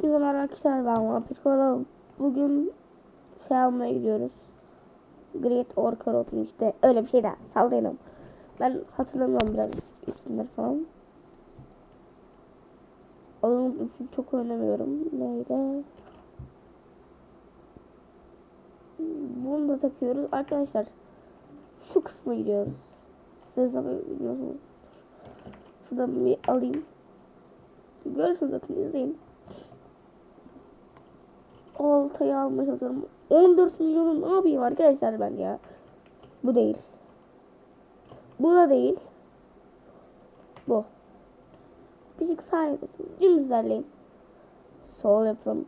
Hepinize merhaba arkadaşlar ben Vampir Kola. Bugün şey almaya gidiyoruz. Great Orcarot'un işte öyle bir şey de sallayalım. Ben hatırlamıyorum biraz isimleri falan. Onu çünkü çok oynamıyorum. Neydi? Bunu da takıyoruz. Arkadaşlar şu kısma gidiyoruz. Siz de biliyorsunuz. Şuradan bir alayım. Görürsünüz zaten izleyin. Oltayı almaya çalışıyorum. 14 milyonun ne yapayım arkadaşlar ben ya. Bu değil. Bu da değil. Bu. Bizik sahibisiniz. Dümdüz ilerleyin. Sol yapalım.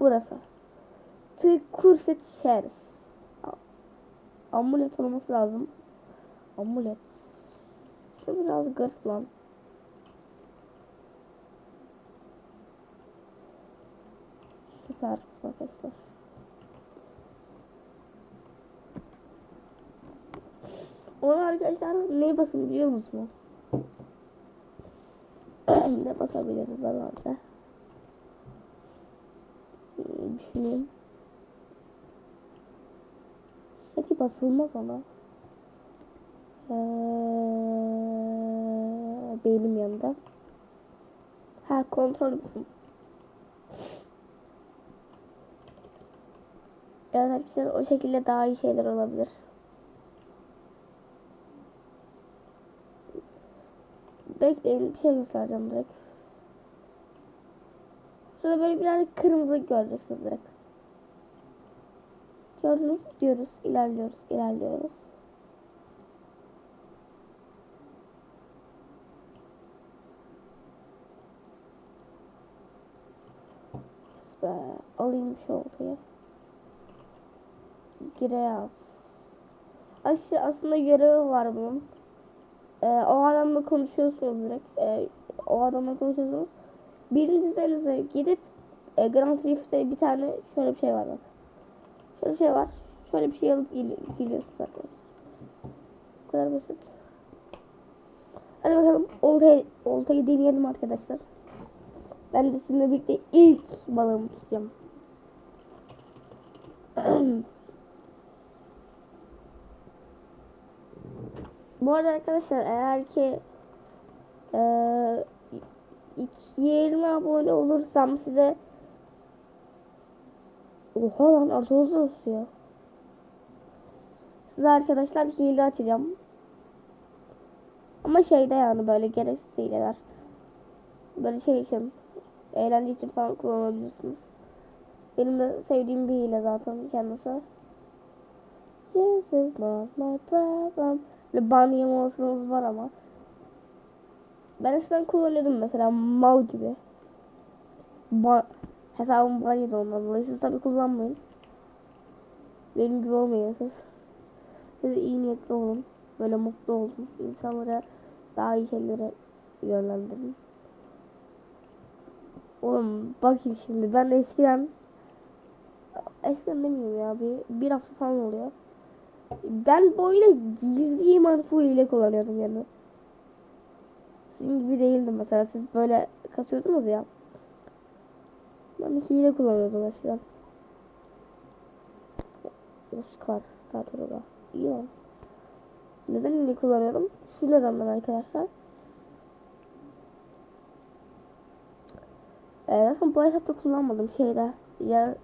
Burası. Tık kurset şeriz. Amulet olması lazım. Amulet. İsmi biraz garip lan. Süper arkadaşlar. Ona arkadaşlar ne basın biliyor musunuz? ne basabiliriz herhalde? Hmm, Düşüneyim. Şey basılmaz ona. Ee, beynim yanında. Ha kontrol basın. Evet arkadaşlar o şekilde daha iyi şeyler olabilir. Bekleyin bir şey göstereceğim direkt. Şurada böyle birazcık kırmızı göreceksiniz direkt. Gördünüz gidiyoruz, ilerliyoruz, ilerliyoruz. Be, alayım şu oltayı. Gireyaz. Arkadaşlar aslında görevi var bunun. Ee, o adamla konuşuyorsunuz direkt. Ee, o adamla konuşuyorsunuz. Birinci denize gidip e, Grand Rift'te bir tane şöyle bir şey var bak. Şöyle bir şey var. Şöyle bir şey alıp gel geliyorsunuz arkadaşlar. Bu kadar basit. Hadi bakalım oltayı, oltayı deneyelim arkadaşlar. Ben de sizinle birlikte ilk balığımı tutacağım. Bu arada arkadaşlar eğer ki e, 20 abone olursam size Oha lan artı hızlı ya. Size arkadaşlar hile açacağım. Ama şeyde yani böyle gereksiz hileler. Böyle şey için eğlence için falan kullanabilirsiniz. Benim de sevdiğim bir hile zaten kendisi. İs not my problem. Böyle ban yeme var ama. Ben eskiden kullanıyordum mesela mal gibi. Ba hesabım ban yedi ondan dolayı siz tabi kullanmayın. Benim gibi olmayın siz. Siz iyi niyetli olun. Böyle mutlu olun. İnsanlara daha iyi şeylere yönlendirin. Oğlum bakın şimdi ben eskiden eskiden demeyeyim ya bir, bir hafta falan oluyor. Ben bu oyuna girdiğim an full ile kullanıyordum yani. Sizin gibi değildim mesela. Siz böyle kasıyordunuz ya. Ben hile kullanıyordum eskiden. Oscar da. İyi lan. Neden hile kullanıyordum? Şu nedenden arkadaşlar. Ee, zaten bu hesapta kullanmadım şeyde. Yer,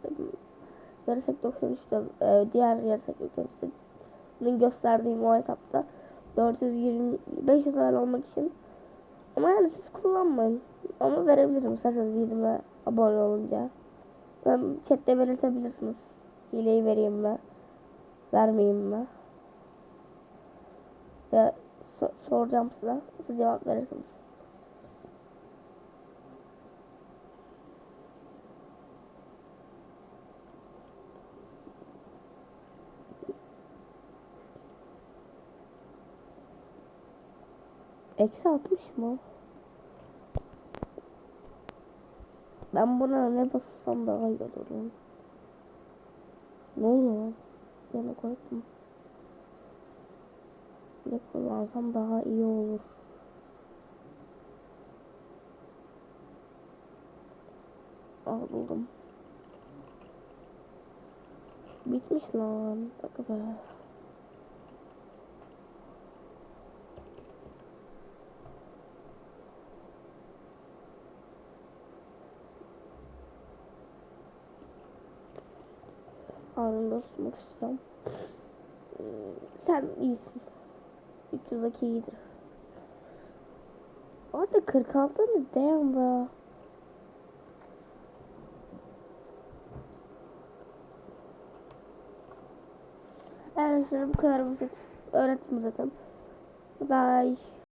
yarısak 93'te e, diğer yarısak 93'te gösterdiğim o hesapta 420 500 level olmak için. Ama yani siz kullanmayın. Ama verebilirim. İsterseniz 20 abone olunca. Ben chatte belirtebilirsiniz. Hileyi vereyim mi? Vermeyeyim mi? Ya so soracağım size. Siz cevap verirsiniz Eksi 60 mı? Ben buna ne bassam daha iyi olur. Ne oluyor? Yana korktum. Ne kullansam daha iyi olur. Al buldum. Bitmiş lan. Bak be. Anında susmak istiyorum. Sen iyisin. 300'deki iyidir. Orada 46 mı? Damn bro. Arkadaşlar bu kadar basit. Öğrettim zaten. Bye.